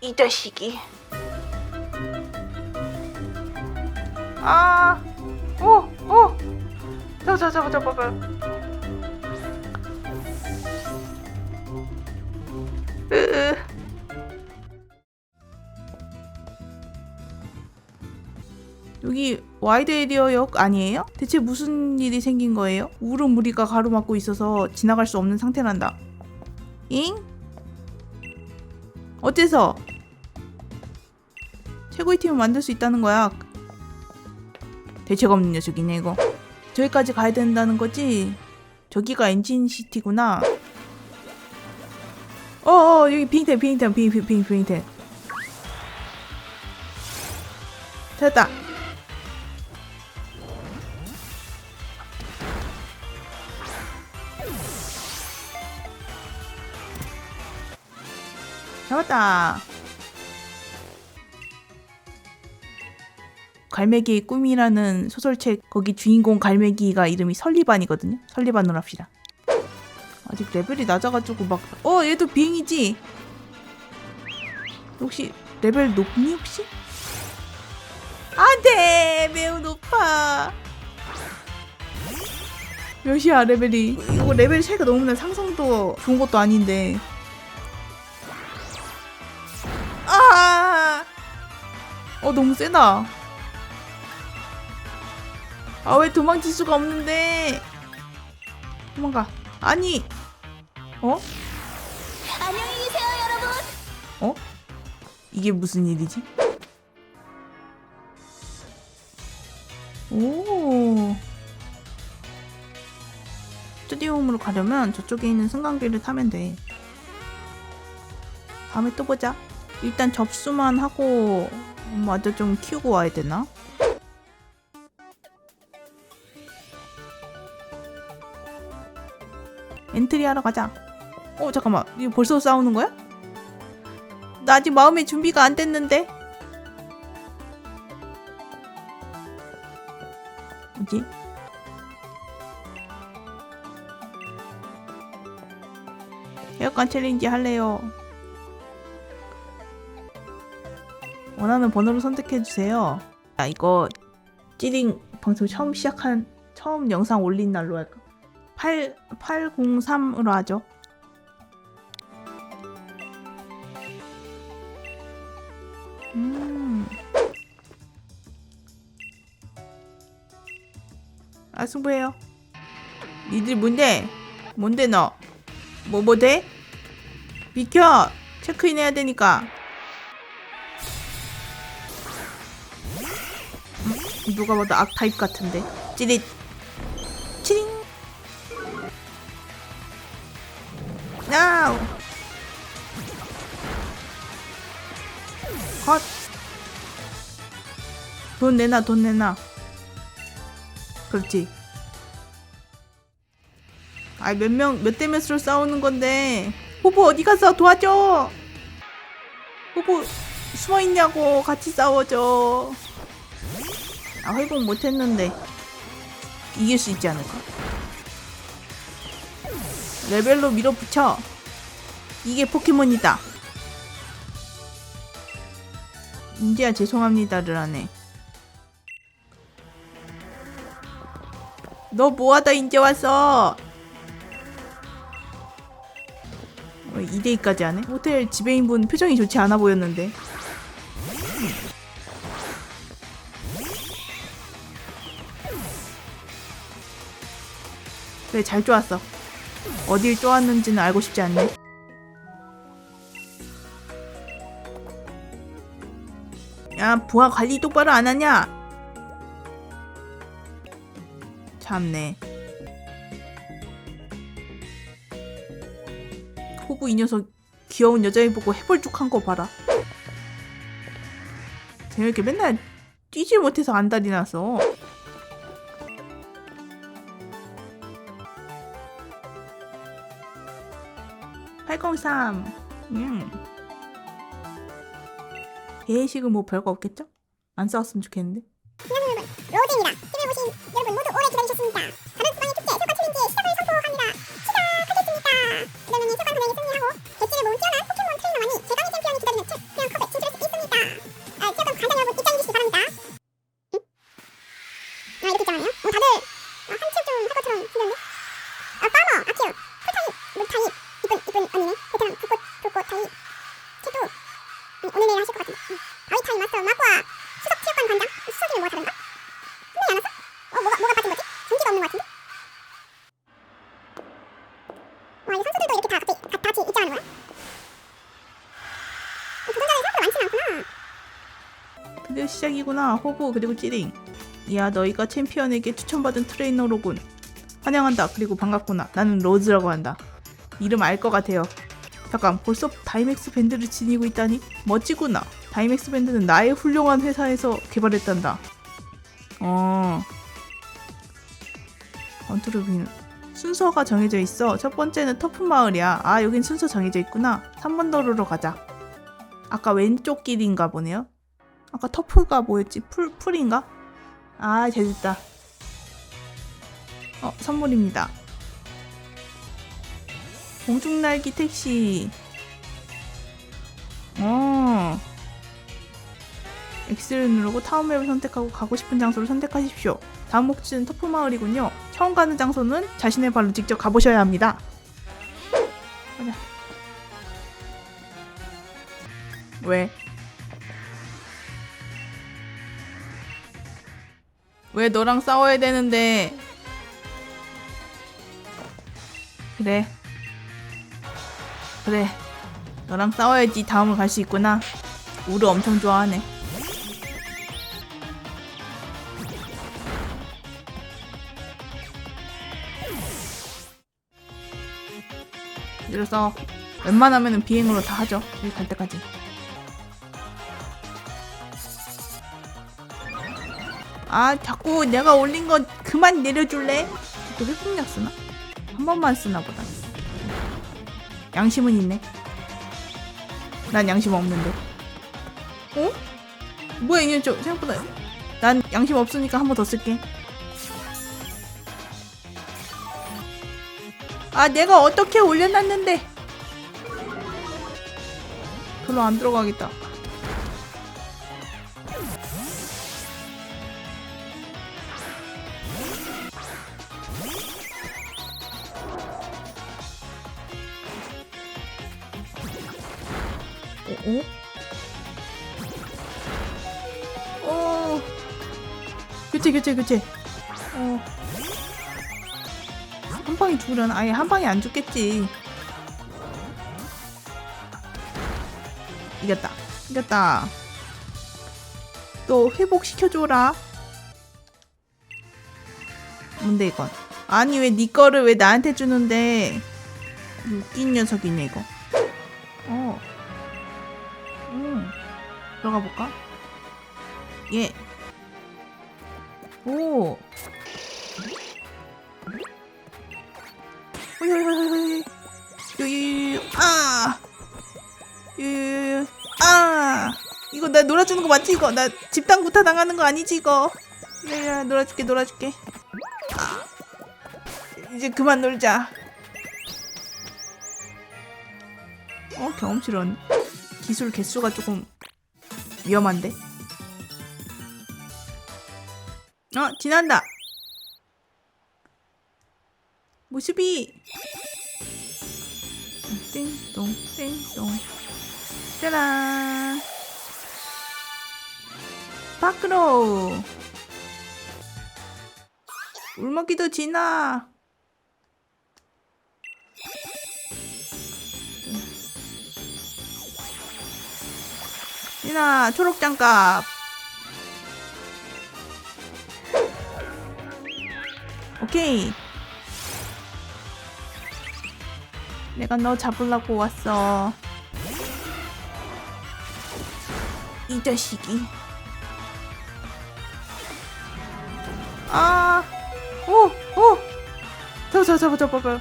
이 자식이. 아, 오, 오. 잡아, 잡아, 잡아, 잡아. 으. 여기 와이드 에리어역 아니에요? 대체 무슨 일이 생긴 거예요? 우르 무리가 가로막고 있어서 지나갈 수 없는 상태란다. 잉? 어째서? 최고의 팀을 만들 수 있다는 거야. 대책 없는 녀석이네 이거. 저기까지 가야 된다는 거지? 저기가 엔진시티구나. 어어 여기 빙템 빙템 빙빙빙 빙템. 됐다. 잡았다. 갈매기의 꿈이라는 소설책 거기 주인공 갈매기가 이름이 설리반이거든요. 설리반으로 합시다. 아직 레벨이 낮아가지고 막 어 얘도 비행이지. 혹시 레벨 높니 혹시? 안돼 매우 높아. 몇이야 레벨이? 이거 레벨 차이가 너무 나 상성도 좋은 것도 아닌데. 어 너무 세다. 아 왜 도망칠 수가 없는데? 도망가. 아니. 어? 안녕히 계세요, 여러분. 어? 이게 무슨 일이지? 오. 스튜디오홈으로 가려면 저쪽에 있는 승강기를 타면 돼. 다음에 또 보자. 일단 접수만 하고 맞아 좀 키우고 와야 되나? 엔트리 하러 가자. 어 잠깐만 이거 벌써 싸우는 거야? 나 아직 마음의 준비가 안 됐는데. 뭐지? 에어컨 챌린지 할래요. 원하는 번호를 선택해 주세요. 아 이거 찌링 방송 처음 시작한 처음 영상 올린 날로 할까? 8 803으로 하죠. 음. 아 승부해요. 니들 뭔데? 뭔데 너? 뭐뭐 돼? 비켜! 체크인 해야 되니까. 누가 봐도 악타입 같은데. 찌릿. 치링. 나우. 컷. 돈 내놔, 돈 내놔. 그렇지. 아이, 몇 명, 몇 대 몇으로 싸우는 건데. 호보 어디 가서 도와줘! 호보 숨어 있냐고, 같이 싸워줘. 아, 회복 못 했는데. 이길 수 있지 않을까? 레벨로 밀어붙여. 이게 포켓몬이다. 인지야 죄송합니다를 하네. 너 뭐하다 인제 왔어? 어, 2대2까지 하네? 호텔 지배인분 표정이 좋지 않아 보였는데. 그래 잘 쪼았어. 어딜 쪼았는지는 알고 싶지 않네. 야 부하 관리 똑바로 안 하냐? 참네. 호구 이 녀석 귀여운 여자애 보고 해벌쭉한 거 봐라. 쟤 이렇게 맨날 뛰질 못해서 안달이 나서. (803) 음. 예식은 뭐 별거 없겠죠? 안 싸웠으면 좋겠는데. 드디어 시작이구나. 호부 그리고 찌링. 이야 너희가 챔피언에게 추천받은 트레이너로군. 환영한다. 그리고 반갑구나. 나는 로즈라고 한다. 이름 알 것 같아요. 잠깐 벌써 다이맥스 밴드를 지니고 있다니 멋지구나. 다이맥스 밴드는 나의 훌륭한 회사에서 개발했단다. 어. 건트루비는 순서가 정해져 있어. 첫 번째는 터프 마을이야. 아 여긴 순서 정해져 있구나. 3번 도로로 가자. 아까 왼쪽 길인가 보네요. 아까 터프가 뭐였지? 풀, 풀인가? 아, 재밌다. 어, 선물입니다. 공중날기 택시. 어. X를 누르고 타운맵을 선택하고 가고 싶은 장소를 선택하십시오. 다음 목적지는 터프 마을이군요. 처음 가는 장소는 자신의 발로 직접 가보셔야 합니다. 가자. 왜? 왜 너랑 싸워야 되는데? 그래. 그래. 너랑 싸워야지 다음을 갈 수 있구나. 우르 엄청 좋아하네. 그래서 웬만하면 비행으로 다 하죠. 여기 갈 때까지. 아 자꾸 내가 올린 거 그만 내려줄래? 또 회복약 쓰나? 한 번만 쓰나 보다. 양심은 있네. 난 양심 없는데. 어? 뭐야 이년 저 생각보다. 난 양심 없으니까 한 번 더 쓸게. 아 내가 어떻게 올려놨는데? 별로 안 들어가겠다 교체 교체. 어. 한 방에 죽으려나? 아예 한 방에 안 죽겠지. 이겼다. 이겼다. 또 회복시켜줘라. 뭔데 이건? 아니 왜 네 거를 왜 나한테 주는데 웃긴 녀석이네 이거. 어. 음. 들어가 볼까? 예. 오. 아. 아. 이거 나 놀아주는 거 맞지 이거? 나 집단 구타 당하는 거 아니지 이거? 야야 놀아줄게 놀아줄게. 아. 이제 그만 놀자. 어 경험치론 기술 개수가 조금 위험한데? 어, 지난다. 모습이. 띵동 띵동. 짜란. 밖으로. 울먹이도 지나. 지나 초록 장갑 오케이. 내가 너 잡으려고 왔어. 이 자식이. 아, 오, 오, 잡아, 잡아, 잡아, 잡아,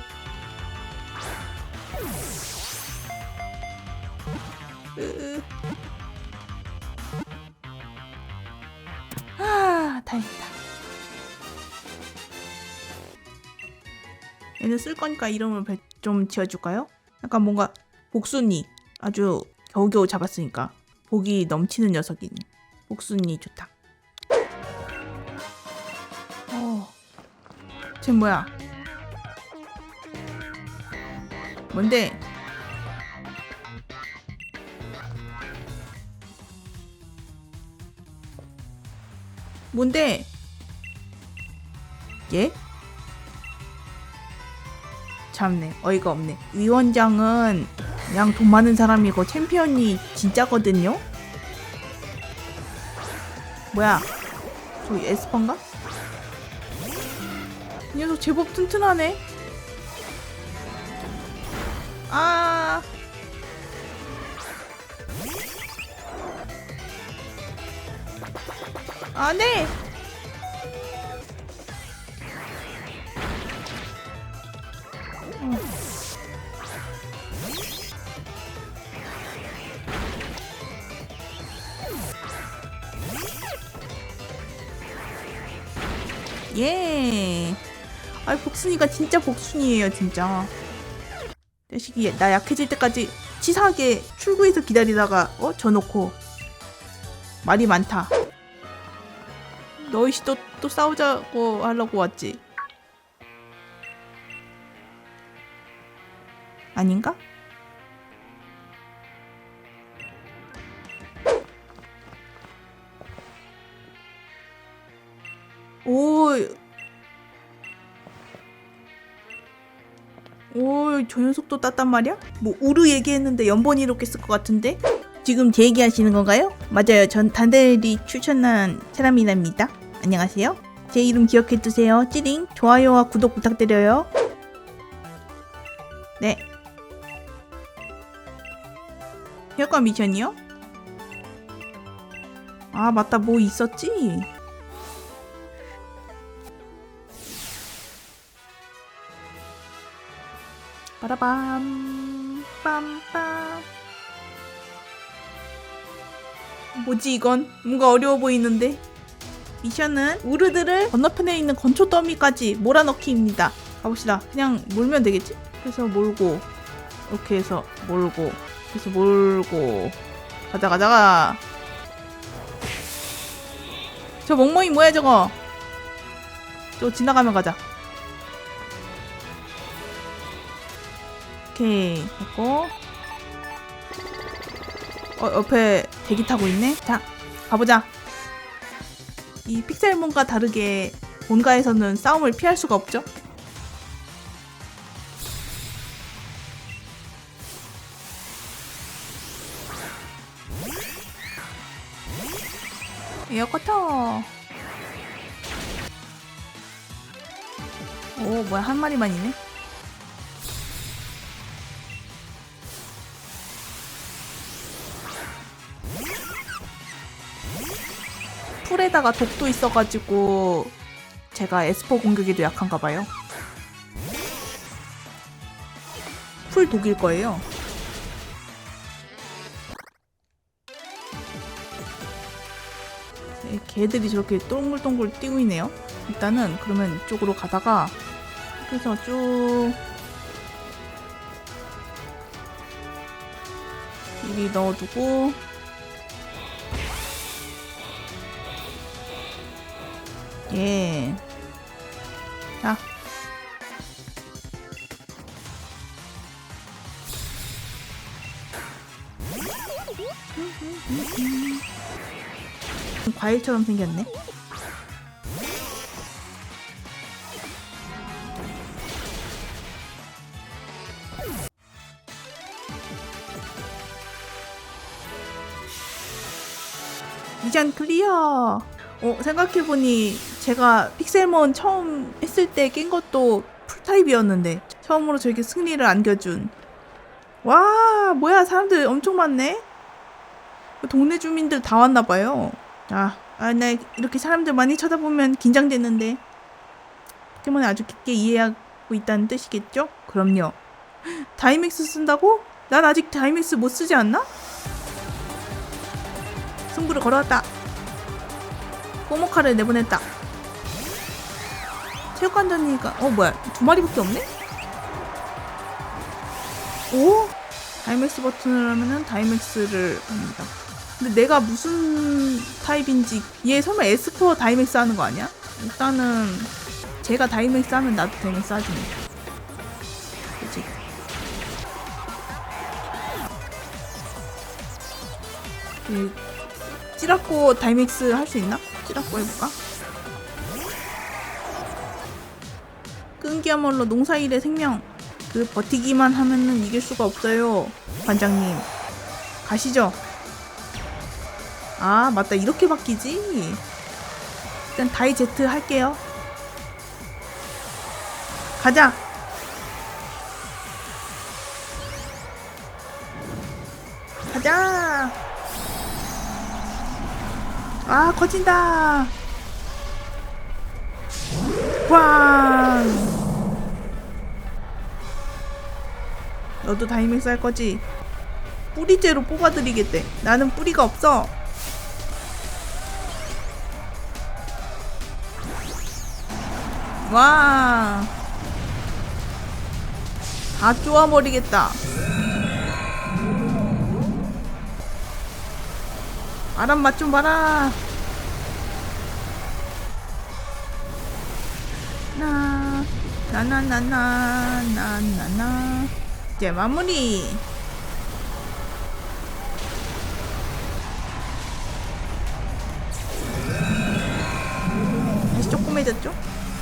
얘는 쓸 거니까 이름을 좀 지어줄까요? 약간 뭔가 복순이 아주 겨우겨우 잡았으니까 복이 넘치는 녀석인 복순이 좋다. 어, 쟤 뭐야? 뭔데? 뭔데? 예? 참네. 어이가 없네. 위원장은 그냥 돈 많은 사람이고 챔피언이 진짜거든요? 뭐야? 저기 에스퍼인가? 이 녀석 제법 튼튼하네. 아. 안돼 예. 아 복순이가 진짜 복순이에요 진짜. 자식이 나 약해질 때까지 치사하게 출구에서 기다리다가 어 져놓고 말이 많다. 너희 씨 또, 또 싸우자고 하려고 왔지? 아닌가? 오, 오, 저 녀석도 땄단 말이야? 뭐 우르 얘기했는데 연번이 이렇게 쓸 것 같은데? 지금 제 얘기하시는 건가요? 맞아요. 전 단델이 추천한 사람이랍니다. 안녕하세요. 제 이름 기억해 두세요. 찌링 좋아요와 구독 부탁드려요. 네. 효과 미션이요? 아 맞다 뭐 있었지? 빠라밤 빰빰. 뭐지 이건? 뭔가 어려워 보이는데? 미션은 우르드를 건너편에 있는 건초 더미까지 몰아넣기입니다. 가봅시다. 그냥 몰면 되겠지? 그래서 몰고 이렇게 해서 몰고 그래서 몰고. 가자 가자. 가. 저 멍멍이 뭐야 저거? 저거 지나가면 가자 오케이. 됐고. 어 옆에 대기 타고 있네. 자 가보자. 이 픽셀몬과 다르게 본가에서는 싸움을 피할 수가 없죠? 에어커터. 오 뭐야 한 마리만 있네 풀에다가 독도 있어가지고 제가 에스퍼 공격에도 약한가 봐요. 풀 독일 거예요. 네, 개들이 저렇게 동글동글 뛰고 있네요. 일단은 그러면 이쪽으로 가다가 그래서 쭉 이리 넣어두고 예. 자. 과일처럼 생겼네. 미션 클리어. 어, 생각해보니 제가 픽셀몬 처음 했을 때 깬 것도 풀타입이었는데 처음으로 저에게 승리를 안겨준 와 뭐야 사람들 엄청 많네 동네 주민들 다 왔나봐요 아, 아, 나 이렇게 사람들 많이 쳐다보면 긴장되는데 포켓몬을 아주 깊게 이해하고 있다는 뜻이겠죠? 그럼요 다이맥스 쓴다고? 난 아직 다이맥스 못 쓰지 않나? 승부를 걸어왔다 꼬모카를 내보냈다. 체육관장이니까 어 뭐야 두 마리밖에 없네? 오 다이맥스 버튼을 하면은 다이맥스를 합니다. 근데 내가 무슨 타입인지 얘 설마 에스퍼 다이맥스 하는 거 아니야? 일단은 제가 다이맥스 하면 나도 다이맥스 하지 뭐. 그치? 이 찌라꼬 다이맥스 할 수 있나? 찌라꼬 해볼까? 게야말로 농사일의 생명. 그 버티기만 하면은 이길 수가 없어요. 관장님. 가시죠. 아, 맞다. 이렇게 바뀌지. 일단 다이 제트 할게요. 가자. 가자. 아, 커진다. 왕. 너도 다이맥스 할 거지? 뿌리째로 뽑아드리겠대. 나는 뿌리가 없어. 와. 다 쪼아버리겠다. 바람 맛 좀 봐라. 나, 나나나나, 나나나. 이제 마무리. 다시 조그매졌죠?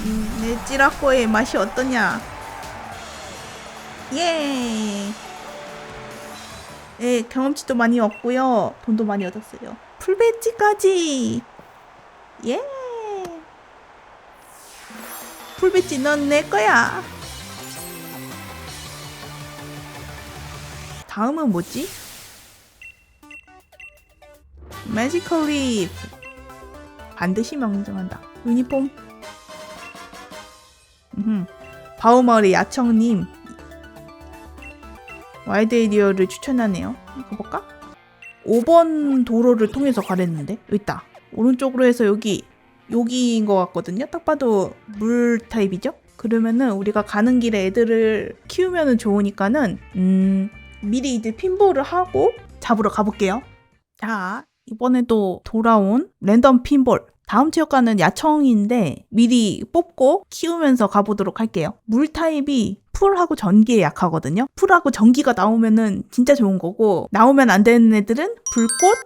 음, 내 찌라꼬의 맛이 어떠냐? 예. 예, 경험치도 많이 얻고요. 돈도 많이 얻었어요. 풀배지까지. 예. 풀배지 넌 내 거야. 다음은 뭐지? 매지컬 립. 반드시 명정한다. 유니폼. 음. 바우마을의 야청님 와이드 에리어를 추천하네요. 가볼까? 5번 도로를 통해서 가랬는데 여기 있다. 오른쪽으로 해서 여기 여기인 것 같거든요. 딱 봐도 물 타입이죠. 그러면은 우리가 가는 길에 애들을 키우면은 좋으니까는 음 미리 이제 핀볼을 하고 잡으러 가볼게요. 자 이번에도 돌아온 랜덤 핀볼. 다음 체육관은 야청인데 미리 뽑고 키우면서 가보도록 할게요. 물 타입이 풀하고 전기에 약하거든요. 풀하고 전기가 나오면은 진짜 좋은 거고 나오면 안 되는 애들은 불꽃,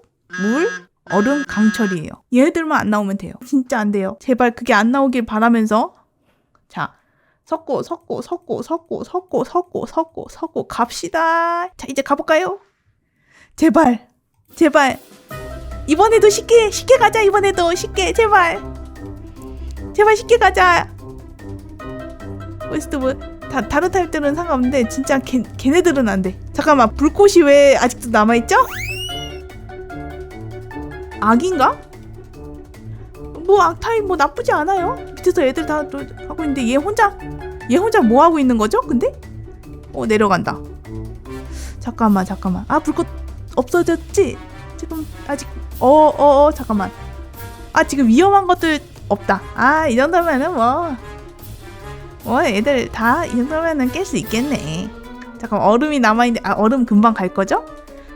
물, 얼음, 강철이에요. 얘네들만 안 나오면 돼요. 진짜 안 돼요. 제발 그게 안 나오길 바라면서 자 섞고 섞고 섞고 섞고 섞고 섞고 섞고 섞고 갑시다. 자 이제 가볼까요? 제발 제발 이번에도 쉽게 쉽게 가자 이번에도 쉽게 제발 제발 쉽게 가자 웨스트 뭐 다, 다른 타입들은 상관없는데 진짜 걔, 걔네들은 안 돼 잠깐만 불꽃이 왜 아직도 남아있죠? 악인가? 뭐 악타입 뭐 나쁘지 않아요 밑에서 애들 다또 하고 있는데 얘 혼자 얘 혼자 뭐 하고 있는 거죠 근데? 어 내려간다. 잠깐만 잠깐만. 아 불꽃 없어졌지? 지금 아직 어어어 어, 잠깐만. 아 지금 위험한 것들 없다. 아 이 정도면은 뭐. 뭐 애들 다 이 정도면은 깰 수 있겠네. 잠깐 얼음이 남아있는데 아 얼음 금방 갈 거죠?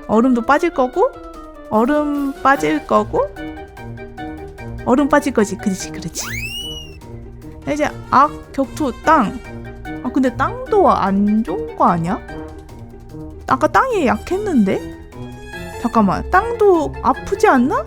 얼음도 빠질 거고 얼음 빠질 거고 얼음 빠질 거지. 그렇지 그렇지. 자, 이제 악 격투 땅 아 근데 땅도 안 좋은 거 아니야? 아까 땅이 약했는데 잠깐만 땅도 아프지 않나?